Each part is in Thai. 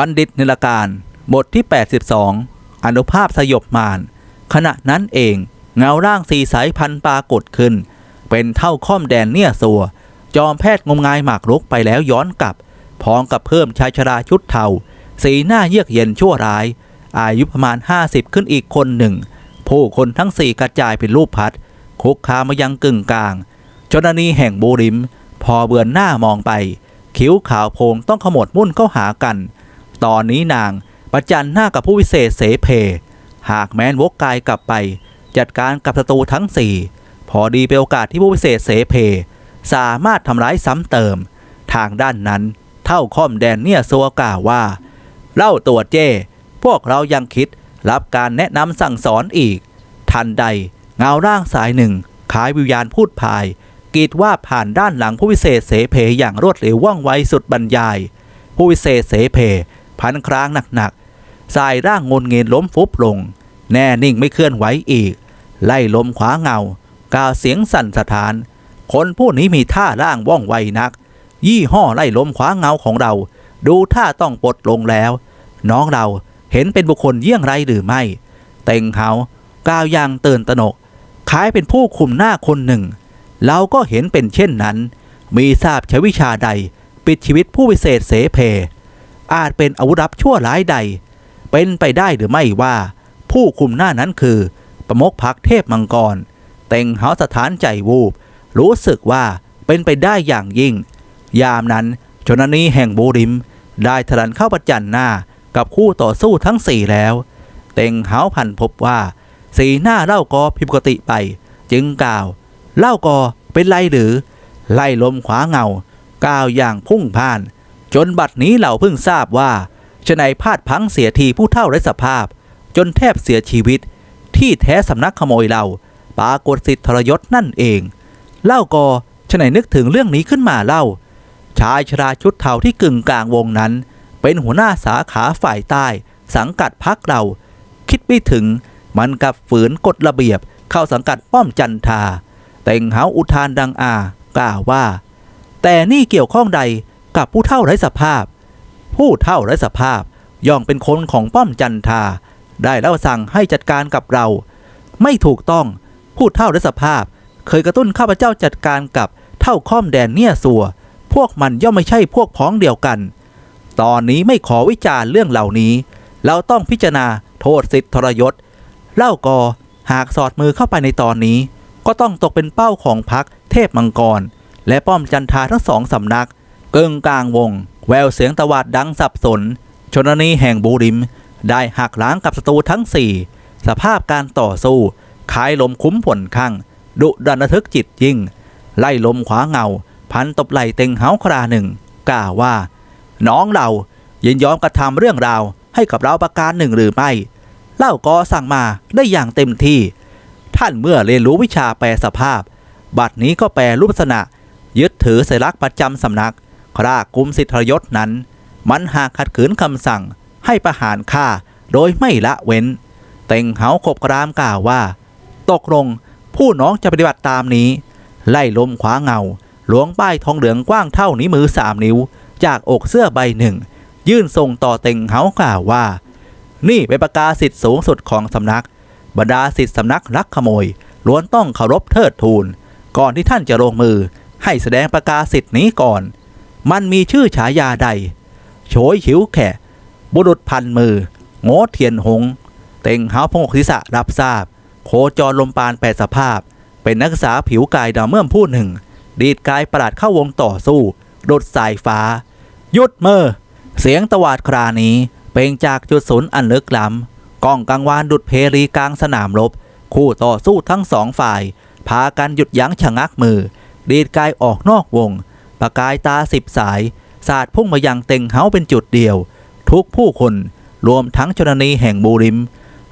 บัณฑิตนิลการ บทที่ 82 อนุภาพสยบมารขณะนั้นเอง เงาร่างสีสายพันปรากฏขึ้น เป็นเท่าค่อมแดนเนี่ยสัว จอมแพทย์งมงายหมากรุกไปแล้วย้อนกลับ พร้อมกับเพิ่มชายชราชุดเทา สีหน้าเยือกเย็นชั่วร้าย อายุประมาณ 50 ขึ้นอีกคนหนึ่ง ผู้คนทั้งสี่กระจายเป็นรูปพัดคุกคามมายังกึ่งกลางจนนีแห่งบูริม พอเบือนหน้ามองไป คิ้วขาวโพงต้องขมวดมุ่นเข้าหากัน ตอนนี้นางประจันหน้ากับผู้วิเศษเสเพ หากแม้นวกกายกลับไป จัดการกับศัตรูทั้งสี่พอดีเป็นโอกาสที่ผู้วิเศษเสเพ สามารถทำร้ายซ้ำเติม ทางด้านนั้นเท่าค่อมแดนเนี่ยซัวกล่าวว่า เล่าตัวเจ้ พวกเรายังคิดรับการแนะนำสั่งสอนอีก ทันใดเงาร่างสายหนึ่งขายวิญญาณพูดพายกีดว่าผ่านด้านหลังผู้วิเศษเสเพอย่างรวดเร็วว่องไวสุดบรรยาย ผู้วิเศษเสเพ พันครางหนักๆสายร่างงนเงินล้มฟุบลง แน่นิ่งไม่เคลื่อนไหวอีก ไล่ลมขวาเงากาวเสียงสั่นสะท้าน คนผู้นี้มีท่าร่างว่องไวนัก ยี่ห้อไล่ลมขวาเงาของเรา ดูท่าต้องปลดลงแล้ว น้องเราเห็นเป็นบุคคลเยี่ยงไรหรือไม่ เต็งเขาก้าวอย่างเตื่นตนกคล้ายเป็นผู้คุมหน้าคนหนึ่ง เราก็เห็นเป็นเช่นนั้น มีทราบใช้วิชาใด ปิดชีวิตผู้วิเศษเสเพ อาจเป็นอาวุธลับชั่วร้ายใด เป็นไปได้หรือไม่ว่า ผู้คุมหน้านั้นคือ ประมกพักเทพมังกร เต็งเฮาสถานใจวูบ รู้สึกว่าเป็นไปได้อย่างยิ่ง ยามนั้นชนนีแห่งบูริม ได้ทะลันเข้าประจันหน้ากับคู่ต่อสู้ทั้งสี่แล้ว เต็งเฮาพันพบว่า สีหน้าเล่ากอผิดปกติไป จึงกล่าว เล่ากอเป็นไรหรือ ไล่ลมขวาเงาก้าวอย่างพุ่งพ่าน จนบัดนี้เราเพิ่งทราบว่าชนายพาดพังเสียทีผู้เท่าไร้สภาพ จนแทบเสียชีวิต ที่แท้สำนักขโมยเราปรากฏสิทธิทรยศนั่นเอง เล่ากอชนายนึกถึงเรื่องนี้ขึ้นมาเล่า ชายชราชุดเทาที่กึ่งกลางวงนั้น เป็นหัวหน้าสาขาฝ่ายใต้ สังกัดพักเรา คิดไม่ถึงมันกับฝืนกฎระเบียบเข้าสังกัดป้อมจันทาเต่งเฮาอุทานดังอา กล่าวว่า แต่นี่เกี่ยวข้องใด กับผู้เท่าไร้สภาพ ผู้เท่าไร้สภาพ ย่อมเป็นคนของป้อมจันทา ได้แล้วสั่งให้จัดการกับเรา ไม่ถูกต้อง ผู้เท่าไร้สภาพ เคยกระตุ้นข้าพเจ้าจัดการกับเท่าข้อมแดนเนี่ยสัว พวกมันย่อมไม่ใช่พวกพ้องเดียวกัน ตอนนี้ไม่ขอวิจารณ์เรื่องเหล่านี้ เราต้องพิจารณาโทษสิทธิทรยศ เล่ากอหากสอดมือเข้าไปในตอนนี้ ก็ต้องตกเป็นเป้าของพักเทพมังกร และป้อมจันทาทั้งสองสำนัก เกิงกลางวง แววเสียงตะวาดดังสับสน ชนนีแห่งบูริม ได้หักล้างกับศัตรูทั้งสี่สภาพการต่อสู้ขายลมคุ้มผลข้างดุดันระทึกจิตยิ่ง ไล่ลมขวาเงา พันตบไหลเต็งเฮาคราหนึ่งกล่าวว่า น้องเรายินยอมกระทำเรื่องราวให้กับเราประการหนึ่งหรือไม่ เล่ากอสั่งมาได้อย่างเต็มที่ ท่านเมื่อเรียนรู้วิชาแปลสภาพ บัดนี้ก็แปลรูปลักษณะ ยึดถือสัญลักษณ์ประจำสำนัก ครากุมสิทธรยศนั้น มันหากขัดขืนคำสั่งให้ประหารฆ่าโดยไม่ละเว้น เต็งเฮาขบกรามกล่าวว่า ตกลงผู้น้องจะปฏิบัติตามนี้ ไล่ลมขวาเงา หลวงป้ายทองเหลืองกว้างเท่านิ้วมือสามนิ้ว จากอกเสื้อใบหนึ่ง ยื่นส่งต่อเต็งเฮากล่าวว่า นี่เป็นประกาศสิทธิสูงสุดของสำนัก บรรดาสิทธิสำนักลักขโมยล้วนต้องเคารพเทิดทูนก่อนที่ท่านจะลงมือให้แสดงประกาศสิทธินี้ก่อน มันมีชื่อฉายาใด โฉยฉิวแขะ บุรุษพันมือ โง่เทียนหง เต็งเฮาพงกศีรษะรับทราบ โคจรลมปานแปดสภาพ เป็นนักศึกษาผิวกายดำเมื่อมผู้หนึ่ง ดีดกายประหลาดเข้าวงต่อสู้โดดสายฟ้าหยุดเมอเสียงตวาดครานี้เป็นจากจุดศูนย์อันลึกล้ำก้องกังวานดุดเพรีกลางสนามรบ คู่ต่อสู้ทั้งสองฝ่าย พากันหยุดยั้งชะงักมือ ดีดกายออกนอกวง ประกายตาสิบสาย สาดพุ่งมายังเต็งเฮาเป็นจุดเดียว ทุกผู้คนรวมทั้งชนนีแห่งบูริม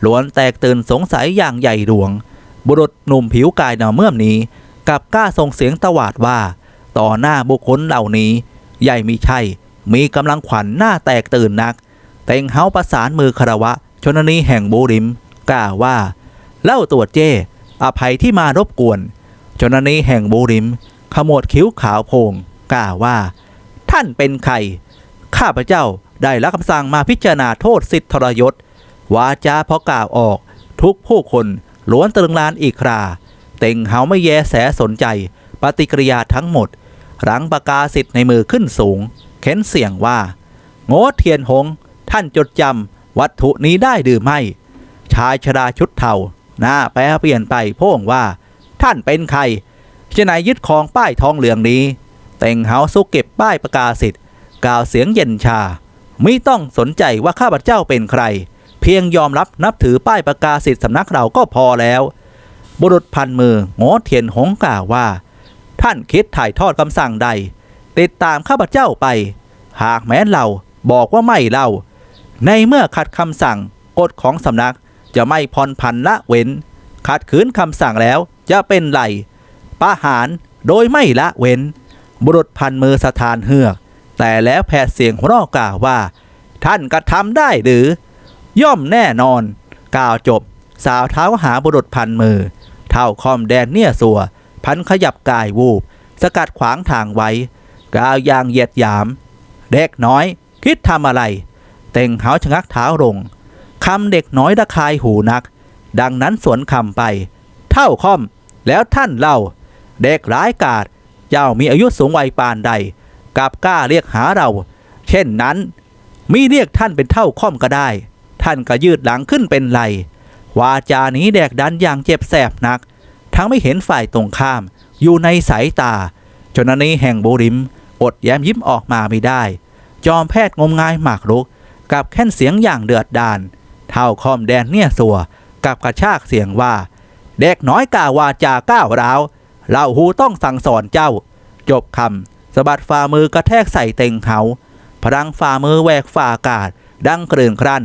ล้วนแตกตื่นสงสัยอย่างใหญ่หลวง บุรุษหนุ่มผิวกายหนาเมื่อมนี้กับกล้าส่งเสียงตวาดว่า ต่อหน้าบุคคลเหล่านี้ ใหญ่มีใช่มีกำลังขวัญหน้าแตกตื่นนัก เต็งเฮาประสานมือคารวะ ชนนีแห่งบูริม กล่าวว่า เล่าตรวจเจ้ อภัยที่มารบกวน ชนนีแห่งบูริม ขมวดคิ้วขาวโพง กล่าวว่า ท่านเป็นใคร ข้าพเจ้าได้รับคำสั่งมาพิจารณาโทษสิทธิทรยศ วาจาพอกล่าวออก ทุกผู้คนล้วนตรึงลานอีกครา เต็งเฮาไม่แยแสสนใจ ปฏิกิริยาทั้งหมดหลังประกาศสิทธิ์ในมือขึ้นสูง เข็นเสียงว่า โง่เทียนหง ท่านจดจำวัตถุนี้ได้หรือไม่ ชายชราชุดเทาหน้าแปรเปลี่ยนไปพ่งว่า ท่านเป็นใครจะไหนยึดของป้ายทองเหลืองนี้ เต็งเฮาสุกเก็บป้ายประกาศสิทธิ์กล่าวเสียงเย็นชา ไม่ต้องสนใจว่าข้าพเจ้าเป็นใคร เพียงยอมรับนับถือป้ายประกาศสิทธิ์สำนักเราก็พอแล้ว บุรุษพันมือโง่เทียนหงกล่าวว่า ท่านคิดถ่ายทอดคำสั่งใด ติดตามข้าพเจ้าไป หากแม้เราบอกว่าไม่เราในเมื่อขัดคำสั่งกฎของสำนักจะไม่ผ่อนผันละเว้น ขัดขืนคำสั่งแล้วจะเป็นไรประหารโดยไม่ละเว้น บุรุษพันมือสถานเฮือก แต่แล้วแผดเสียงหัวเราะกล่าวว่า ท่านกระทำได้หรือ ย่อมแน่นอน กล่าวจบ สาวเท้าหาบุรุษพันมือ เท่าคอมแดนเนี่ยสัว พันขยับกายวูบ สกัดขวางทางไว้ กล่าวอย่างเหยียดหยาม เด็กน้อย คิดทำอะไร เต็งเฮาชะงักเท้าลงคำเด็กน้อยระคายหูนัก ดังนั้นสวนคำไป เท่าคอมแล้วท่านเล่า เด็กร้ายกาจ เจ้ามีอายุสูงวัยปานใดกับกล้าเรียกหาเรา เช่นนั้นมีเรียกท่านเป็นเท่าค่อมก็ได้ ท่านก็ยืดหลังขึ้นเป็นไหลวาจานี้แดกดันอย่างเจ็บแสบนัก ทั้งไม่เห็นฝ่ายตรงข้าม อยู่ในสายตา จนนี้แห่งโบริม อดแย้มยิ้มออกมาไม่ได้ จอมแพทย์งมงายหมากรุก กับแค่นเสียงอย่างเดือดดาลเท่าคอมแดนเนี่ยสัว กับกระชากเสียงว่า เด็กน้อยกาววาจาก้าวร้าว เราหูต้องสั่งสอนเจ้า จบคำสะบัดฝ่ามือกระแทกใส่เต็งเขาพลังฝ่ามือแหวกฝ่าอากาศ ดังเกลื่อนครั่น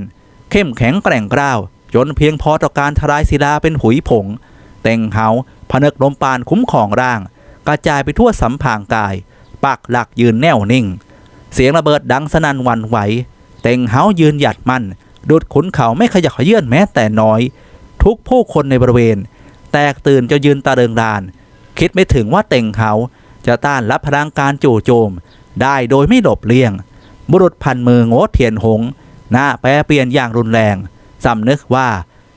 เข้มแข็งแกร่งกร้าว จนเพียงพอต่อการทลายศิลาเป็นหุยผง เต็งเฮาผนึกลมปานคุ้มของร่าง กระจายไปทั่วสัมพางกาย ปักหลักยืนแน่วนิ่ง เสียงระเบิดดังสนั่นหวันไหว เต็งเฮายืนหยัดมั่นดุดขุนเขาไม่ขยับเขยื่อนแม้แต่น้อย ทุกผู้คนในบริเวณ แตกตื่นจะยืนตาเริงราน คิดไม่ถึงว่าเต็งเฮาจะต้านรับพลังการจู่โจม ได้โดยไม่หลบเลี่ยง บุรุษพันมือโง่เทียนหง หน้าแปรเปลี่ยนอย่างรุนแรงสำนึกว่า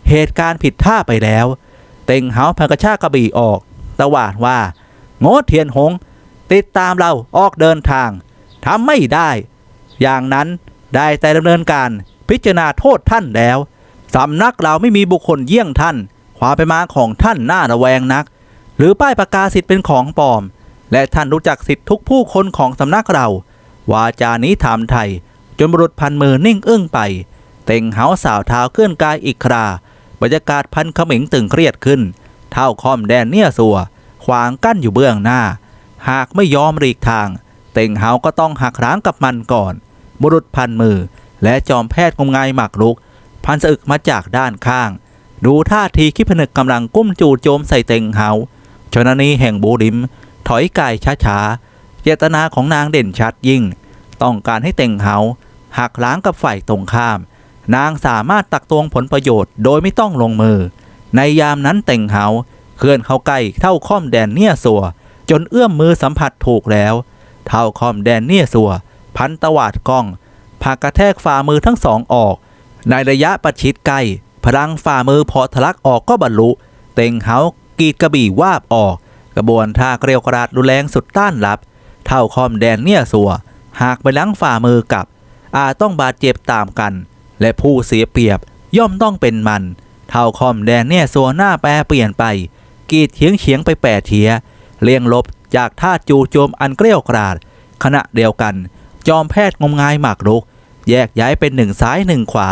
เหตุการณ์ผิดท่าไปแล้ว เต็งเฮาพันกระชากกระบี่ออกตะวาดว่า โง่เทียนหง ติดตามเราออกเดินทางทำไม่ได้ อย่างนั้นได้แต่ดำเนินการพิจารณาโทษท่านแล้วสำนักเราไม่มีบุคคลเยี่ยงท่าน ความไปมาของท่านน่าระแวงนัก หรือป้ายประกาศสิทธิ์เป็นของปลอม และท่านรู้จักสิทธิทุกผู้คนของสำนักเรา วาจานี้ถามไทย จนบุรุษพันมือนิ่งอึ้งไป เต่งเหาสาวเท้าเคลื่อนกายอีกครา บรรยากาศพันเขมิงตึงเครียดขึ้น เท่าคอมแดนเนี่ยสัวขวางกั้นอยู่เบื้องหน้า หากไม่ยอมหลีกทาง เต่งเฮาก็ต้องหักร้างกับมันก่อน บุรุษพันมือ และจอมแพทย์งมงายหมักลุก พันสะอึกมาจากด้านข้าง ดูท่าทีคิดผนึกกำลังกุ้มจู่โจมใส่เต็งเฮา ชนนีแห่งบูริม ถอยกายช้าๆเจตนาของนางเด่นชัดยิ่ง ต้องการให้เต็งเฮาหักล้างกับฝ่ายตรงข้าม นางสามารถตักตวงผลประโยชน์โดยไม่ต้องลงมือ ในยามนั้นเต็งเฮาเคลื่อนเข้าใกล้เท่าค่อมแดนเนี่ยสัว จนเอื้อมมือสัมผัสถูกแล้ว เท่าคอมแดนเนี่ยสัว พันตวาดกล้องผากกระแทกฝ่ามือทั้งสองออก ในระยะประชิดใกล้พลังฝ่ามือพอทะลักออกก็บรรลุ เต็งเฮา กีดกระบี่วาบออก กระบวนท่าเกลียวกราดรุนแรงสุดต้านรับ เท่าคอมแดนเนี่ยสัว หากไปล้างฝ่ามือกับ อาจต้องบาดเจ็บตามกัน และผู้เสียเปรียบย่อมต้องเป็นมัน เท่าคอมแดนเนี่ยสัวหน้าแปรเปลี่ยนไป กีดเฉียงเฉียงไปแปดเทียเลี่ยงลบจากท่าจูโจมอันเกลียวกราด ขณะเดียวกัน จอมแพทย์งมงายหมากรุก แยกย้ายเป็นหนึ่งซ้ายหนึ่งขวา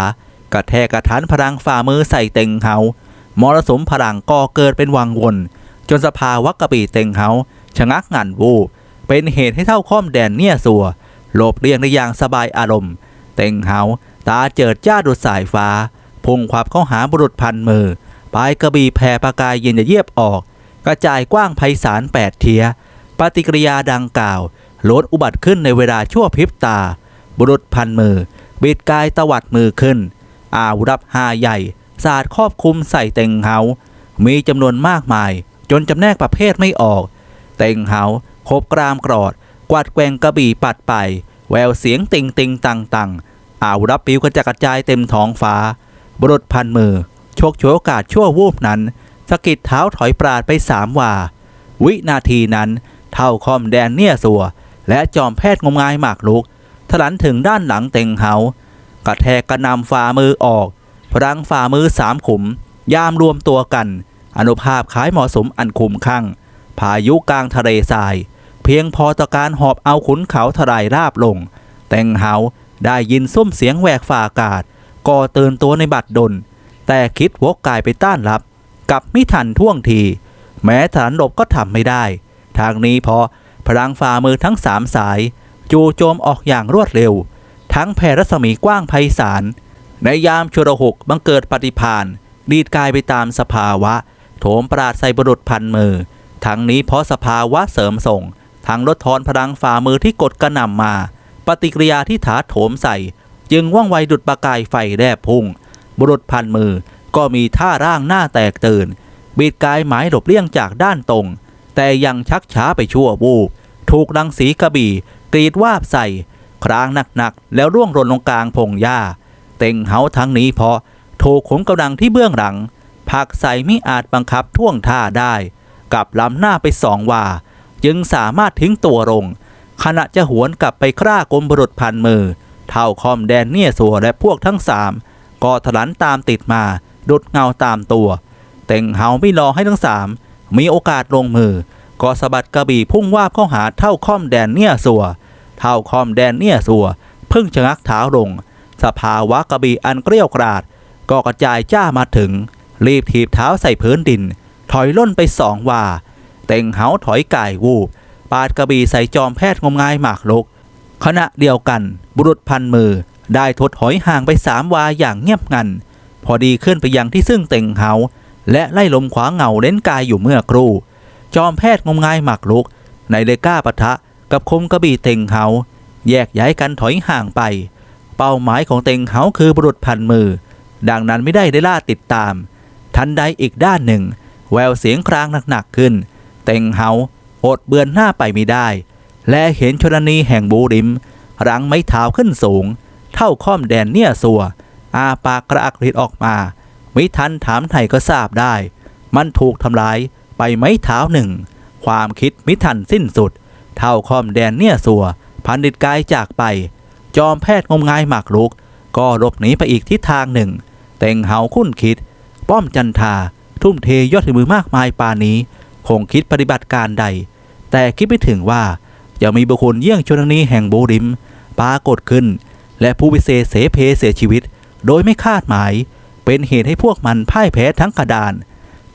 กระแทกกระทันพลังฝ่ามือใส่เต็งเฮา มรสุมพลังก่อเกิดเป็นวังวน จนสภาวะกระบี่เต็งเฮาชะงักงันวูบเป็นเหตุให้เท่าข้อมแดนเนี่ยสัวหลบเลี่ยงได้อย่างสบายอารมณ์ เต็งเฮาตาเจิดจ้าดุดสายฟ้า พุ่งขวับเข้าหาบุรุษพันมือปลายกระบี่แผ่ประกายเย็นจะเยียบออก กระจายกว้างไพศาลแปดเทีย ปฏิกิริยาดังกล่าวลดอุบัติขึ้นในเวลาชั่วพริบตา บุรุษพันมือบิดกายตวัดมือขึ้นอาวุธหาใหญ่ ศาสาดครอบคลุมใส่เต็งเฮา มีจำนวนมากมาย จนจำแนกประเภทไม่ออก เต็งเฮาคบกรามกรอด กวาดแกงกระบี่ปัดไป แววเสียงติงติงตังตังอาวุธรับปิวกระจัดกระจายเต็มท้องฟ้า บรุษพันมือ โชคฉวยโอกาสชั่ววูบนั้นสะกิดเท้าถอยปราดไปสามว่า วินาทีนั้น เท่าคอมแดนเนี่ยสัว และจอมแพทย์งมงายหมากลุกถลันถึงด้านหลังเต็งเฮากระแทกกระนำฝ่ามือออก พลังฝ่ามือสามขุม ยามรวมตัวกัน อนุภาพคล้ายเหมาะสมอันคุมข้างพายุกลางทะเลทราย เพียงพอต่อการหอบเอาขุนเขาทลายราบลง แต่งเฮาได้ยินส้มเสียงแหวกฝ่าอากาศก่อเตือนตัวในบัดดล แต่คิดวกกายไปต้านรับกับไม่ทันท่วงที แม้ฐานหลบก็ทำไม่ได้ ทางนี้พราะพลังฝ่ามือทั้งสามสาย จูโจมออกอย่างรวดเร็ว ทั้งแผ่รัศมีกว้างไพศาล ในยามชุรหกบังเกิดปฏิพานดีดกายไปตามสภาวะ โถมปราดใส่บรุษพันมือ ทั้งนี้เพราะสภาวะเสริมส่ง ทั้งลดทอนพลังฝ่ามือที่กดกระหน่ำมา ปฏิกิริยาที่ถาโถมใส่ จึงว่องไวดุดประกายไฟแลบพุ่ง บุรุษพันมือก็มีท่าร่างหน้าแตกตื่น บีดกายหมายหลบเลี่ยงจากด้านตรง แต่ยังชักช้าไปชั่ววูบถูกรังสีกระบี่กรีดวาบใส่ ครางหนักๆแล้วร่วงหล่นลงกลางพงหญ้า เต็งเหาทั้งนี้เพราะถูกขุมกำลังที่เบื้องหลังผักใส่ไม่อาจบังคับท่วงท่าได้ กับล้ำหน้าไปสองวาจึงสามารถทิ้งตัวลง ขณะจะหวนกลับไปคร่ากลมบุรุษพันมือ เท่าคอมแดนเนี่ยสัวและพวกทั้งสามก็ถลันตามติดมาดุดเงาตามตัวเต็งเหาไม่รอให้ทั้งสามมีโอกาสลงมือ ก็สะบัดกระบี่พุ่งว่าบเข้าหาเท่าคอมแดนเนี่ยสัว เท่าคอมแดนเนี่ยสัว เพิ่งชะงักเท้าลง สภาวะกระบี่อันเกลี้ยวกราด ก็กระจายจ้ามาถึง รีบถีบเท้าใส่พื้นดิน ถอยล่นไปสองว่า เต็งเหาถอยก่ายวูบ ปาดกระบี่ใส่จอมแพทย์งมงายหมากลกขณะเดียวกัน บุรุษพันมือได้ทดหอยห่างไปสามวาอย่างเงียบงัน พอดีขึ้นไปยังที่ซึ่งเต็งเหา และไล่ลมขวาเงาเล่นกายอยู่เมื่อครู่ จอมแพทย์งมงายหมากลุก ในเลก้าปะทะกับคมกระบี่เต็งเหาแยกย้ายกันถอยห่างไป เป้าหมายของเต็งเหาคือบุรุษพันมือ ดังนั้นไม่ได้ได้ล่าติดตาม ทันใดอีกด้านหนึ่ง แววเสียงครางหนักๆขึ้น เต็งเหาอดเบือนหน้าไปไม่ได้ และเห็นชนนีแห่งบูริม รังไม้เท้าขึ้นสูง เท่าค่อมแดนเนี่ยสัว อาปากกระอักฤทธิ์ออกมามิทันถามไทยก็ทราบได้ มันถูกทำลายไปไม้เท้าหนึ่ง ความคิดมิทันสิ้นสุด เท่าค่อมแดนเนี่ยสัว พันดิตกายจากไป จอมแพทย์งมงายหมากลุก ก็หลบหนีไปอีกทิศทางหนึ่ง เต็งเหาคุ้นคิด ป้อมจันทา ทุ่มเทยอดฝีมือมากมายปานี้ คงคิดปฏิบัติการใด แต่คิดไม่ถึงว่ายังมีบุคคลเยี่ยงชนนีแห่งโบริมปรากฏขึ้น และผู้วิเศษเสเพเสียชีวิต โดยไม่คาดหมาย เป็นเหตุให้พวกมันพ่ายแพ้ทั้งกระดาน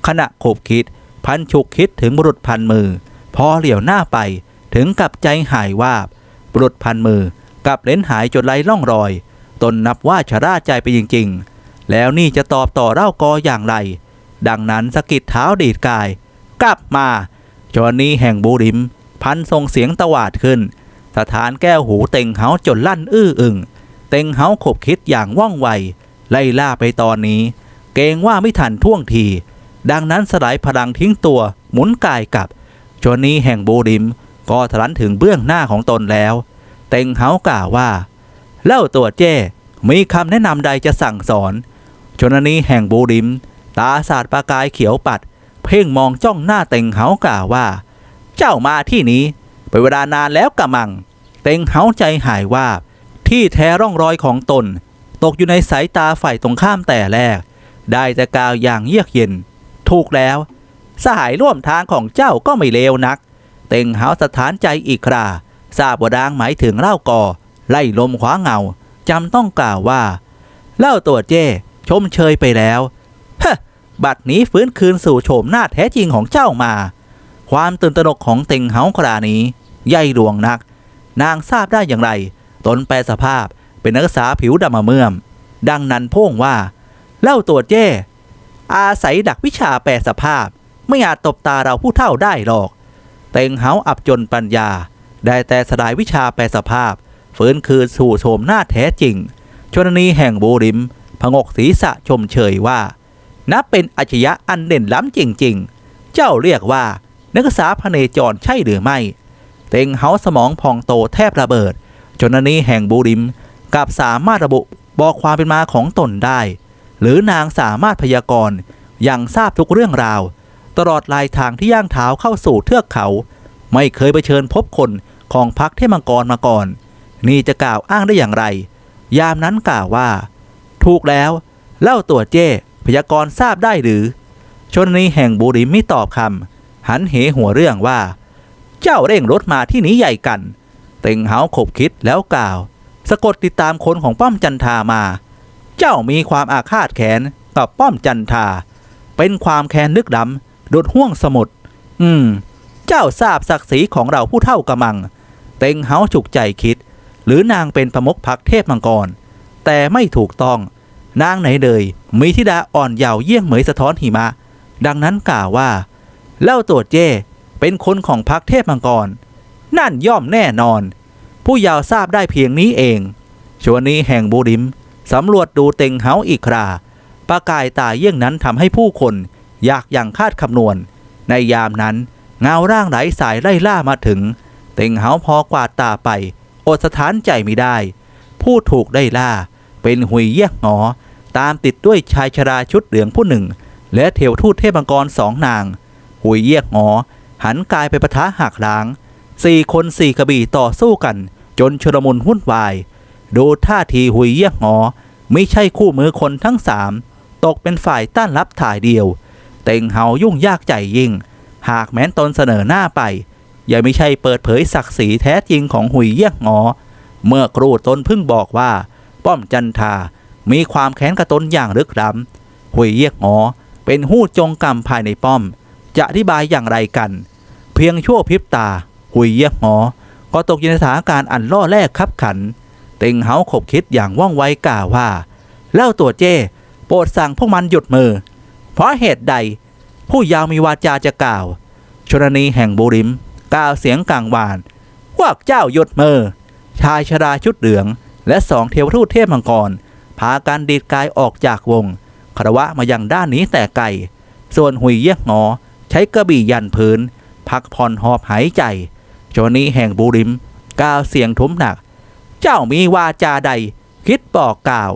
ขณะขบคิด พันฉุกคิดถึงบุรุษพันมือ พอเหลียวหน้าไปถึงกับใจหายวาบ บุรุษพันมือ กับเลนหายจนไร้ร่องรอย ตนนับว่าชะล่าใจไปจริงๆ แล้วนี่จะตอบต่อเล่ากออย่างไร ดังนั้นสะกิดเท้าดีดกาย กลับมาจอนนี้แห่งบูริม พันส่งเสียงตวาดขึ้น สถานแก้วหูเต็งเฮาจนลั่นอื้ออึงเต็งเฮาขบคิดอย่างว่องไว ไล่ล่าไปตอนนี้ เกรงว่าไม่ทันท่วงที ดังนั้นสลายพลังทิ้งตัวหมุนกายกลับจนนี้แห่งบูริม ก็ทะลันถึงเบื้องหน้าของตนแล้ว เต็งเฮากล่าวว่า เล่าตัวเจ้ มีคำแนะนำใดจะสั่งสอน ชนนีแห่งบูริม ตาสาดประกายเขียวปัด เพ่งมองจ้องหน้าเต็งเฮากล่าวว่า เจ้ามาที่นี้เป็นเวลานานแล้วกะมัง เต็งเฮาใจหายว่า ที่แท้ร่องรอยของตน ตกอยู่ในสายตาฝ่ายตรงข้ามแต่แรก ได้แต่กล่าวอย่างเยือกเย็น ถูกแล้ว สหายร่วมทางของเจ้าก็ไม่เลวนัก เต็งเฮาสถานใจอีกครา ทราบว่าดางหมายถึงเล่าก่อ ไล่ลมขวาเงาจำต้องกล่าวว่า เล่าตัวเจ้ ชมเชยไปแล้วฮะบัดนี้ฟื้นคืนสู่โฉมหน้าแท้จริงของเจ้ามา ความตื่นตระหนกของเต็งเฮาครานี้ ใหญ่หลวงนัก นางทราบได้อย่างไร ตนแปลสภาพเป็นนักศึกษาผิวดำมาเมื่อม ดังนั้นพ่งว่า เล่าตัวเจ้ อาศัยดักวิชาแปลสภาพ ไม่อาจตบตาเราผู้เท่าได้หรอก เต็งเฮาอับจนปัญญา ได้แต่สลายวิชาแปลสภาพฟื้นคืนสู่โฉมหน้าแท้จริง ชนนีแห่งบูริม พงกศีรษะชมเชยว่า นับเป็นอัจฉริยะอันเด่นล้ำจริง ๆ เจ้าเรียกว่านักศึกษาพเนจรใช่หรือไม่ เต็งเฮาสมองพองโตแทบระเบิด ชนนีแห่งบูริมกับสามารถระบุบอกความเป็นมาของตนได้ หรือนางสามารถพยากรณ์อย่างทราบทุกเรื่องราว ตลอดลายทางที่ย่างเท้าเข้าสู่เทือกเขา ไม่เคยไปเชิญพบคน ของพักเทพมังกรมาก่อน นี่จะกล่าวอ้างได้อย่างไร ยามนั้นกล่าวว่า ถูกแล้ว เล่าตัวเจ้ พยากรทราบได้หรือ ชนนีแห่งบุริมไม่ตอบคำหันเหหัวเรื่องว่า เจ้าเร่งรถมาที่นี้ใหญ่กัน เต็งเหาขบคิดแล้วกล่าว สะกดติดตามคนของป้อมจันทามา เจ้ามีความอาฆาตแค้นกับป้อมจันทา เป็นความแค้นลึกดำดุดห่วงสมุทรอืม เจ้าทราบศักดิ์ศรีของเราผู้เท่ากระมัง เต็งเหาฉุกใจคิด หรือนางเป็นประมุขพักเทพมังกร แต่ไม่ถูกต้อง นางไหนเลยมีธิดาอ่อนเยาว์เยี่ยงเหมยสะท้อนหิมะ ดังนั้นกล่าวว่า เล่าตัวเจ้เป็นคนของพักเทพมังกร นั่นย่อมแน่นอน ผู้ยาวทราบได้เพียงนี้เองชวนี้แห่งบูริมสำรวจดูเต็งเฮาอีกคราประกายตาเยี่ยงนั้นทำให้ผู้คนอยากอย่างคาดคำนวณ ในยามนั้นเงาร่างไหลสายไล่ล่ามาถึง เต็งเฮาพอกวาดตาไปอดสถานใจไม่ได้ ผู้ถูกได้ล่า เป็นหุยเยี่ยงหอตามติดด้วยชายชราชุดเหลืองผู้หนึ่ง และเทวทูตเทพมังกรสองนาง หุยเยี่ยงหอหันกายไปปะทะหักล้างสี่คนสี่กระบี่ต่อสู้กัน จนชลมุนวุ่นวาย ดูท่าทีหุยเยี่ยงหอไม่ใช่คู่มือคนทั้งสามตกเป็นฝ่ายต้านรับถ่ายเดียว เต็งเฮายุ่งยากใจยิ่ง หากแม้นตนเสนอหน้าไป ย่าไม่ใช่เปิดเผยศักดิ์ศรีแท้จริงของหุยเยี่ยงหอเมื่อครูตนเพิ่งบอกว่า ป้อมจันทา มีความแค้นกระตนอย่างลึกล้ำหุยเยี่ยงหอเป็นหู้จงกรรมภายในป้อม จะอธิบายอย่างไรกัน เพียงชั่วพริบตา หุยเยี่ยงหอก็ตกอยู่ในสถานการณ์อันล่อแรกขับขัน เต็งเฮาขบคิดอย่างว่องไวกล่าวว่าเล่าตัวเจ้ โปรดสั่งพวกมันหยุดมือ เพราะเหตุใด ผู้ยาวมีวาจาจะกล่าว ชนนีแห่งบุริม กล่าวเสียงกลางวานพวกเจ้ายุดมือชายชราชุดเหลือง และสองเทวทูตเทพมังกร พากันดีดกายออกจากวงคารวะมายังด้านนี้แต่ไกลส่วนหุยเยี่ยงงอใช้กระบี่ยันพื้น พักผ่อนหอบหายใจชนนีแห่งบุริมกล่าวเสียงทุ้มหนัก เจ้ามีวาจาใด คิดบอกกล่าว